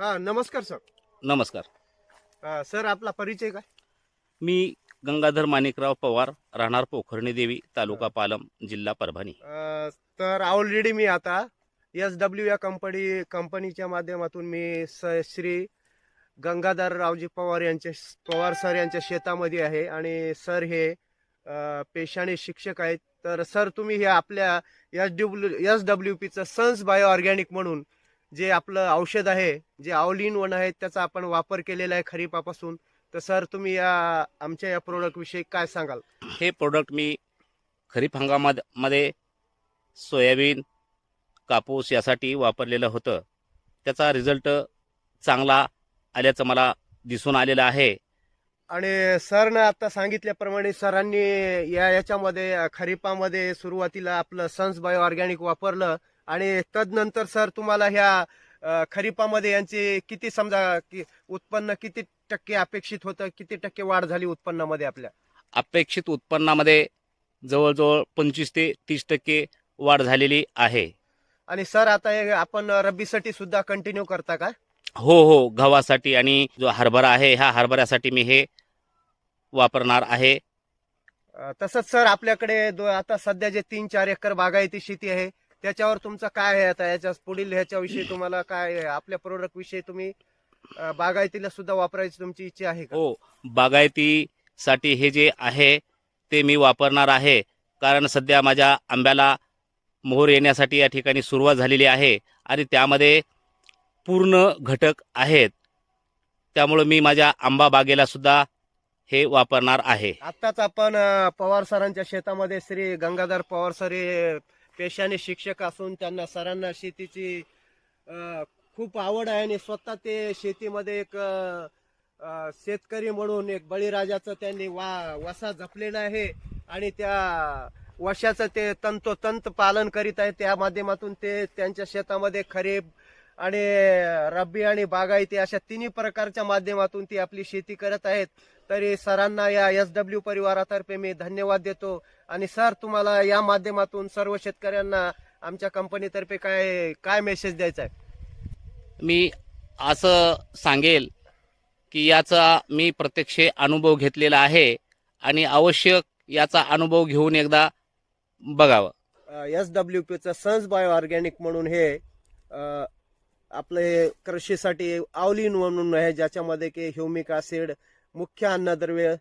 हा नमस्कार सर. नमस्कार. अ, सर आपला परिचय काय? मी गंगाधर माणिकराव पवार राहणार पोखर्णी देवी तालुका पालम जिल्हा परभणी. अ, तर ऑलरेडी मी आता एस डब्ल्यू या कंपनी कंपनीच्या माध्यमातून मी स श्री गंगाधर रावजी पवार यांचे पवार सर यांच्या शेतामध्ये आहे आणि सर हे अ, पेशाने शिक्षक आहेत. तर सर तुम्ही हे आपल्या एस डब्ल्यू एस डब्ल्यू पीचं सन्स बायो ऑर्गॅनिक म्हणून जे आपलं औषध आहे जे इन वन आहे त्याचा आपण वापर केलेला आहे खरीपापासून. तर सर तुम्ही या आमच्या या प्रोडक्ट विषयी काय सांगाल? हे प्रोडक्ट मी खरीप हंगामामध्ये सोयाबीन कापूस यासाठी वापरलेलं होतं. त्याचा रिझल्ट चांगला आल्याचं मला दिसून आलेलं आहे. आणि सरनं आता सांगितल्याप्रमाणे सरांनी या याच्यामध्ये खरीपामध्ये सुरुवातीला आपलं सन्स बायो ऑर्गॅनिक वापरलं. आणि तदनंतर सर तुम्हाला ह्या खरीपामध्ये यांची किती समजा की उत्पन्न किती टक्के अपेक्षित होतं? किती टक्के वाढ झाली उत्पन्नामध्ये आपल्या? अपेक्षित उत्पन्नामध्ये जवळजवळ पंचवीस ते तीस टक्के वाढ झालेली आहे. आणि सर आता हे आपण रब्बीसाठी सुद्धा कंटिन्यू करता का? हो हो गव्हासाठी आणि जो हरभरा आहे ह्या हरभऱ्यासाठी मी हे वापरणार आहे. तसंच सर आपल्याकडे दो- आता सध्या जे तीन चार एकर बागायती शेती आहे त्याच्यावर तुमचं काय आहे आता? याच्या पुढील ह्याच्याविषयी तुम्हाला काय आहे? आपल्या प्रोडक्ट विषयी तुम्ही अ, बागायतीला सुद्धा वापरायची तुमची इच्छा आहे का? हो. बागायतीसाठी हे जे आहे ते मी वापरणार आहे. कारण सध्या माझ्या आंब्याला मोहर येण्यासाठी या ठिकाणी सुरुवात झालेली आहे आणि त्यामध्ये पूर्ण घटक आहेत. त्यामुळं मी माझ्या आंबा बागेला सुद्धा हे वापरणार आहे. आत्ताच आपण अ, पवार सरांच्या शेतामध्ये श्री गंगाधर पवार सर हे पेशाने शिक्षक असून त्यांना सरांना शेतीची खूप आवड आहे आणि स्वतः ते शेतीमध्ये एक शेतकरी म्हणून एक बळीराजाचं त्यांनी वा वसा जपलेला आहे आणि त्या वशाचं ते तंतोतंत पालन करीत आहे. त्या माध्यमातून ते त्यांच्या शेतामध्ये खरीप आणि रब्बी आणि बागायती अशा तिन्ही प्रकारच्या माध्यमातून ती आपली शेती करत आहेत. तरी सरांना या एस डब्ल्यू परिवारातर्फे मी धन्यवाद देतो. आणि सर तुम्हाला या माध्यमातून सर्व शेतकऱ्यांना आमच्या कंपनीतर्फे काय काय मेसेज द्यायचा आहे? मी असं सांगेल की याचा मी प्रत्यक्ष अनुभव घेतलेला आहे आणि आवश्यक याचा अनुभव घेऊन एकदा बघावं. एस डब्ल्यू पीचं सन्स बायो ऑर्गॅनिक म्हणून हे आपले कृषीसाठी आवलीन म्हणून आहे ज्याच्यामध्ये की ह्युमिक ऍसिड मुख्य अन्नद्रव्य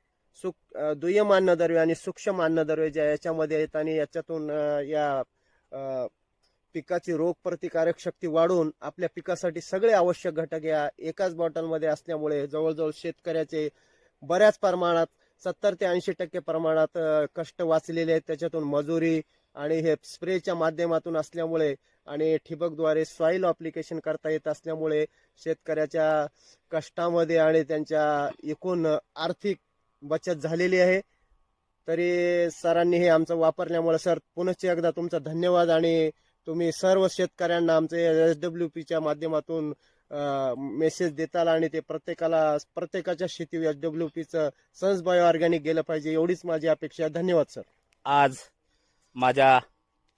सुक दुय्यम अन्नद्रव्य आणि सूक्ष्म अन्नद्रव्य ज्या याच्यामध्ये आहेत आणि याच्यातून या पिकाची रोग प्रतिकारक शक्ती वाढून आपल्या पिकासाठी सगळे आवश्यक घटक या एकाच बॉटलमध्ये असल्यामुळे जवळजवळ शेतकऱ्याचे बऱ्याच प्रमाणात सत्तर ते ऐंशी टक्के प्रमाणात कष्ट वाचलेले आहेत. त्याच्यातून मजुरी आणि हे स्प्रेच्या माध्यमातून असल्यामुळे आणि ठिबकद्वारे सॉईल अप्लिकेशन करता येत असल्यामुळे शेतकऱ्याच्या कष्टामध्ये आणि त्यांच्या एकूण आर्थिक बचत झालेली आहे. तरी सरांनी हे आमचं वापरल्यामुळे सर पुनश्च एकदा तुमचा धन्यवाद आणि तुम्ही सर्व शेतकऱ्यांना आमचे एस डब्ल्यू पीच्या माध्यमातून मेसेज देताल आणि ते प्रत्येकाला प्रत्येकाच्या शेती एस डब्ल्यू पीचं सन्स बायो ऑर्गॅनिक गेलं पाहिजे एवढीच माझी अपेक्षा धन्यवाद सर. आज माझ्या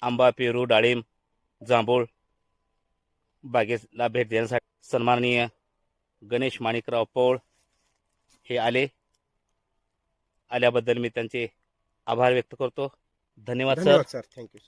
आंबा पेरू डाळिंब जांभूळ बागेला भेट देण्यासाठी सन्माननीय गणेश माणिकराव पौळ हे आले. आल्याबद्दल मी त्यांचे आभार व्यक्त करतो. धन्यवाद सर. सर. थँक्यू